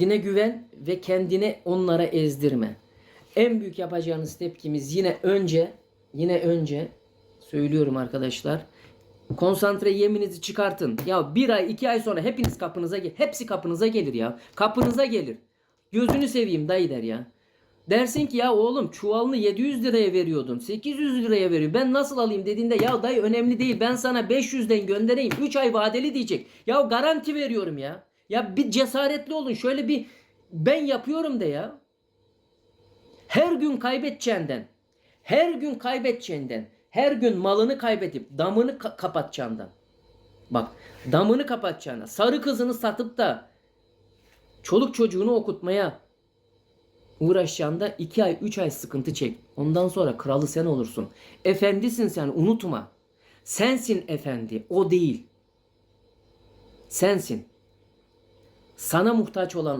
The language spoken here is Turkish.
Kendine güven ve kendine onlara ezdirme. En büyük yapacağınız tepkimiz yine önce yine önce söylüyorum arkadaşlar. Konsantre yeminizi çıkartın. Ya bir ay iki ay sonra hepiniz kapınıza. Hepsi kapınıza gelir ya. Kapınıza gelir. Gözünü seveyim dayı der ya. Dersin ki ya oğlum çuvalını 700 liraya veriyordun. 800 liraya veriyor. Ben nasıl alayım dediğinde ya dayı önemli değil. Ben sana 500'den göndereyim. 3 ay vadeli diyecek. Ya garanti veriyorum ya. Ya bir cesaretli olun. Şöyle bir ben yapıyorum de ya. Her gün kaybedeceğinden. Her gün kaybedeceğinden. Her gün malını kaybedip damını ka- kapatacağından. Bak damını kapatacağına. Sarı kızını satıp da çoluk çocuğunu okutmaya uğraşacağında 2 ay 3 ay sıkıntı çek. Ondan sonra kralı sen olursun. Efendisin sen unutma. Sensin efendi o değil. Sensin. Sana muhtaç olan